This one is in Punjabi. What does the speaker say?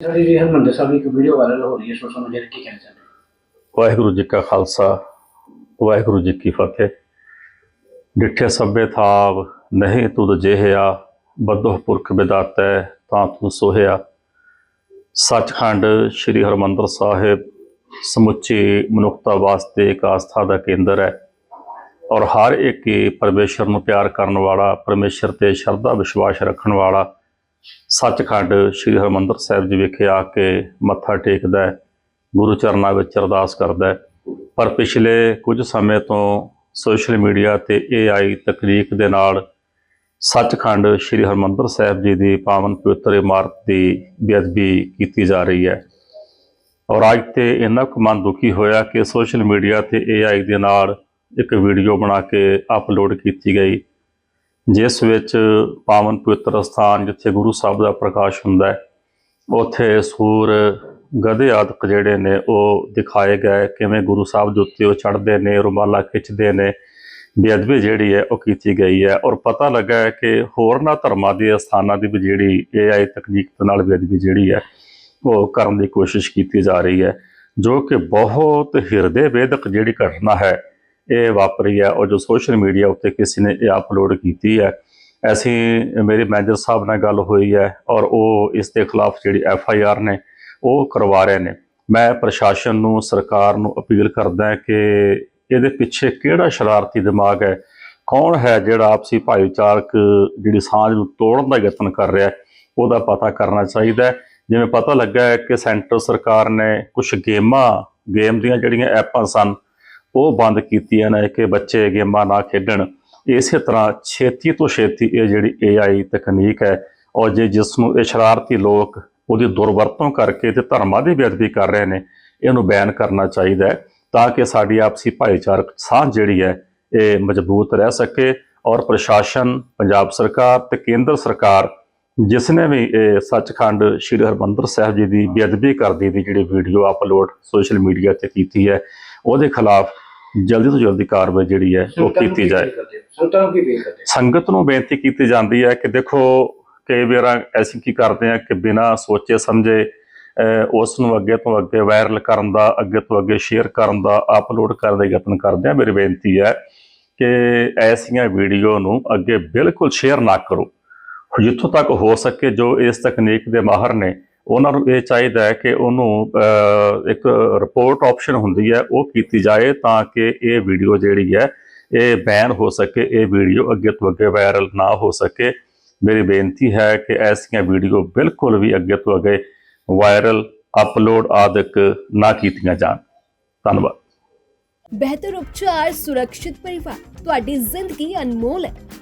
ਜਿਹੜੀ ਜੀ ਹਰਮੰਦਰ ਸਾਹਿਬ ਦੀ ਇੱਕ ਵੀਡੀਓ ਵਾਇਰਲ ਹੋ ਰਹੀ ਹੈ ਸੋਸ਼ਲ ਮੀਡੀਆ ਤੇ ਕੀ ਕਹਿਣਾ ਚਾਹੁੰਦੇ ਵਾਹਿਗੁਰੂ ਜੀ ਕਾ ਖਾਲਸਾ, ਵਾਹਿਗੁਰੂ ਜੀ ਕੀ ਫਤਿਹ। ਡਿਠੇ ਸਭੇ ਥਾਵ, ਨਹੀਂ ਤੁਧ ਜਿਹਿਆ ਬਦੋਹ ਪੁਰਖ ਬਿਦਾਤੈ, ਤਾਂ ਤੂੰ ਸੋਹਿਆ। ਸੱਚਖੰਡ ਸ੍ਰੀ ਹਰਮੰਦਰ ਸਾਹਿਬ, ਸਮੁੱਚੀ ਮਨੁੱਖਤਾ ਵਾਸਤੇ ਇੱਕ ਆਸਥਾ ਦਾ ਕੇਂਦਰ ਹੈ। ਔਰ ਹਰ ਇੱਕ ਹੀ ਪਰਮੇਸ਼ਰ ਨੂੰ ਪਿਆਰ ਕਰਨ ਵਾਲਾ, ਪਰਮੇਸ਼ਰ ਤੇ ਸ਼ਰਧਾ ਵਿਸ਼ਵਾਸ ਰੱਖਣ ਵਾਲਾ ਸੱਚਖੰਡ ਸ੍ਰੀ ਹਰਮੰਦਰ ਸਾਹਿਬ ਜੀ ਵਿਖੇ ਆ ਕੇ ਮੱਥਾ ਟੇਕਦਾ ਹੈ, ਗੁਰੂ ਚਰਨਾਂ ਵਿੱਚ ਅਰਦਾਸ ਕਰਦਾ ਹੈ। ਪਰ ਪਿਛਲੇ ਕੁਝ ਸਮੇਂ ਤੋਂ ਸੋਸ਼ਲ ਮੀਡੀਆ ਤੇ AI ਤਕਨੀਕ ਦੇ ਨਾਲ ਸੱਚਖੰਡ ਸ੍ਰੀ ਹਰਮੰਦਰ ਸਾਹਿਬ ਜੀ ਦੀ ਪਾਵਨ ਪਵਿੱਤਰ ਇਮਾਰਤ ਦੀ ਬੇਅਦਬੀ ਕੀਤੀ ਜਾ ਰਹੀ ਹੈ। ਔਰ ਅੱਜ ਤੇ ਇੰਨਾ ਕੁ ਮਨ ਦੁਖੀ ਹੋਇਆ ਕਿ ਸੋਸ਼ਲ ਮੀਡੀਆ ਤੇ AI ਦੇ ਨਾਲ ਇੱਕ ਵੀਡੀਓ ਬਣਾ ਕੇ ਅਪਲੋਡ ਕੀਤੀ ਗਈ। ਜਿਸ ਵਿੱਚ ਪਾਵਨ ਪਵਿੱਤਰ ਸਥਾਨ ਜਿੱਥੇ ਗੁਰੂ ਸਾਹਿਬ ਦਾ ਪ੍ਰਕਾਸ਼ ਹੁੰਦਾ ਹੈ, ਉੱਥੇ ਸੂਰ ਗਧੇ ਆਦਿਕ ਜਿਹੜੇ ਨੇ ਉਹ ਦਿਖਾਏ ਗਏ, ਕਿਵੇਂ ਗੁਰੂ ਸਾਹਿਬ ਦੇ ਉੱਤੇ ਉਹ ਚੜ੍ਹਦੇ ਨੇ, ਰੁਮਾਲਾ ਖਿੱਚਦੇ ਨੇ, ਬੇਅਦਬੀ ਜਿਹੜੀ ਹੈ ਉਹ ਕੀਤੀ ਗਈ ਹੈ ਔਰ ਪਤਾ ਲੱਗਾ ਹੈ ਕਿ ਹੋਰਨਾਂ ਧਰਮਾਂ ਦੇ ਸਥਾਨਾਂ ਦੀ ਵੀ ਜਿਹੜੀ AI ਤਕਨੀਕ ਦੇ ਨਾਲ ਬੇਅਦਬੀ ਜਿਹੜੀ ਹੈ, ਉਹ ਕਰਨ ਦੀ ਕੋਸ਼ਿਸ਼ ਕੀਤੀ ਜਾ ਰਹੀ ਹੈ, ਜੋ ਕਿ ਬਹੁਤ ਹਿਰਦੇ ਵੇਦਕ ਜਿਹੜੀ ਘਟਨਾ ਹੈ ਇਹ ਵਾਪਰੀ ਹੈ ਔਰ ਜੋ ਸੋਸ਼ਲ ਮੀਡੀਆ ਉੱਤੇ ਕਿਸੇ ਨੇ ਇਹ ਅਪਲੋਡ ਕੀਤੀ ਹੈ, ਅਸੀਂ ਮੇਰੇ ਮੈਨੇਜਰ ਸਾਹਿਬ ਨਾਲ ਗੱਲ ਹੋਈ ਹੈ ਔਰ ਉਹ ਇਸ ਦੇ ਖਿਲਾਫ ਜਿਹੜੀ ਐਫ ਆਈ ਆਰ ਨੇ ਉਹ ਕਰਵਾ ਰਹੇ ਨੇ। ਮੈਂ ਪ੍ਰਸ਼ਾਸਨ ਨੂੰ, ਸਰਕਾਰ ਨੂੰ ਅਪੀਲ ਕਰਦਾ ਕਿ ਇਹਦੇ ਪਿੱਛੇ ਕਿਹੜਾ ਸ਼ਰਾਰਤੀ ਦਿਮਾਗ ਹੈ? ਕੌਣ ਹੈ ਜਿਹੜਾ ਆਪਸੀ ਭਾਈਚਾਰਕ ਜਿਹੜੀ ਸਾਂਝ ਨੂੰ ਤੋੜਨ ਦਾ ਯਤਨ ਕਰ ਰਿਹਾ ਉਹਦਾ ਪਤਾ ਕਰਨਾ ਚਾਹੀਦਾ ਜਿਵੇਂ ਪਤਾ ਲੱਗਾ ਹੈ ਕਿ ਸੈਂਟਰ ਸਰਕਾਰ ਨੇ ਕੁਝ ਗੇਮਾਂ, ਗੇਮ ਦੀਆਂ ਜਿਹੜੀਆਂ ਐਪਾਂ ਸਨ ਉਹ ਬੰਦ ਕੀਤੀਆਂ ਨੇ ਕਿ ਬੱਚੇ ਗੇਮਾਂ ਨਾ ਖੇਡਣ। ਇਸੇ ਤਰ੍ਹਾਂ ਛੇਤੀ ਤੋਂ ਛੇਤੀ ਇਹ ਜਿਹੜੀ AI ਤਕਨੀਕ ਹੈ ਔਰ ਜੇ ਜਿਸ ਨੂੰ ਇਹ ਸ਼ਰਾਰਤੀ ਲੋਕ ਉਹਦੀ ਦੁਰਵਰਤੋਂ ਕਰਕੇ ਤੇ ਧਰਮਾਂ ਦੀ ਬੇਅਦਬੀ ਕਰ ਰਹੇ ਨੇ, ਇਹਨੂੰ ਬੈਨ ਕਰਨਾ ਚਾਹੀਦਾ ਹੈ ਤਾਂ ਕਿ ਸਾਡੀ ਆਪਸੀ ਭਾਈਚਾਰਕ ਸਾਂਝ ਜਿਹੜੀ ਹੈ ਇਹ ਮਜ਼ਬੂਤ ਰਹਿ ਸਕੇ ਔਰ ਪ੍ਰਸ਼ਾਸਨ, ਪੰਜਾਬ ਸਰਕਾਰ ਤੇ ਕੇਂਦਰ ਸਰਕਾਰ ਜਿਸ ਨੇ ਵੀ ਇਹ ਸੱਚਖੰਡ ਸ੍ਰੀ ਹਰਮੰਦਰ ਸਾਹਿਬ ਜੀ ਦੀ ਬੇਅਦਬੀ ਕਰਦੀ ਦੀ ਜਿਹੜੀ ਵੀਡੀਓ ਅਪਲੋਡ ਸੋਸ਼ਲ ਮੀਡੀਆ ਤੇ ਕੀਤੀ ਹੈ, ਉਹਦੇ ਖਿਲਾਫ ਜਲਦੀ ਤੋਂ ਜਲਦੀ ਕਾਰਵਾਈ ਜਿਹੜੀ ਹੈ ਉਹ ਕੀਤੀ ਜਾਏ? ਸੰਗਤਾਂ ਨੂੰ ਕੀ ਅਪੀਲ ਕਰਦੇ ਹੋ? ਸੰਗਤ ਨੂੰ ਬੇਨਤੀ ਕੀਤੀ ਜਾਂਦੀ ਹੈ ਕਿ ਦੇਖੋ ਕਈ ਵਾਰ ਅਸੀਂ ਕੀ ਕਰਦੇ ਆ ਕਿ ਬਿਨਾਂ ਸੋਚੇ ਸਮਝੇ ਉਸ ਨੂੰ ਅੱਗੇ ਤੋਂ ਅੱਗੇ ਵਾਇਰਲ ਕਰਨ ਦਾ ਅੱਗੇ ਤੋਂ ਅੱਗੇ ਸ਼ੇਅਰ ਕਰਨ ਦਾ ਅਪਲੋਡ ਕਰਨ ਦਾ ਯਤਨ ਕਰਦੇ ਆ ਮੇਰੀ ਬੇਨਤੀ ਹੈ ਕਿ ਐਸੀਆਂ ਵੀਡੀਓ ਨੂੰ ਅੱਗੇ ਬਿਲਕੁਲ ਸ਼ੇਅਰ ਨਾ ਕਰੋ ਜਿੱਥੋਂ ਤੱਕ ਹੋ ਸਕੇ ਜੋ ਇਸ ਤਕਨੀਕ ਦੇ ਮਾਹਰ ਨੇ ਉਹਨਾਂ ਨੂੰ ਇਹ ਚਾਹੀਦਾ ਹੈ ਕਿ ਉਹਨੂੰ ਇੱਕ ਰਿਪੋਰਟ ਆਪਸ਼ਨ ਹੁੰਦੀ ਹੈ, ਉਹ ਕੀਤੀ ਜਾਏ ਤਾਂ ਕਿ ਇਹ ਵੀਡੀਓ ਜਿਹੜੀ ਹੈ, ਇਹ ਬੈਨ ਹੋ ਸਕੇ, ਇਹ ਵੀਡੀਓ ਅੱਗੇ ਤੋਂ ਅੱਗੇ ਵਾਇਰਲ ਨਾ ਹੋ ਸਕੇ। ਮੇਰੀ ਬੇਨਤੀ ਹੈ ਕਿ ਐਸੀਆਂ ਵੀਡੀਓ ਬਿਲਕੁਲ ਵੀ ਅੱਗੇ ਤੋਂ ਅੱਗੇ ਵਾਇਰਲ ਅਪਲੋਡ ਆਦਿਕ ਨਾ ਕੀਤੀਆਂ ਜਾਣ। ਧੰਨਵਾਦ। ਬਿਹਤਰ ਉਪਚਾਰ, ਸੁਰੱਖਿਅਤ ਪਰਿਵਾਰ, ਤੁਹਾਡੀ ਜ਼ਿੰਦਗੀ ਅਨਮੋਲ ਹੈ।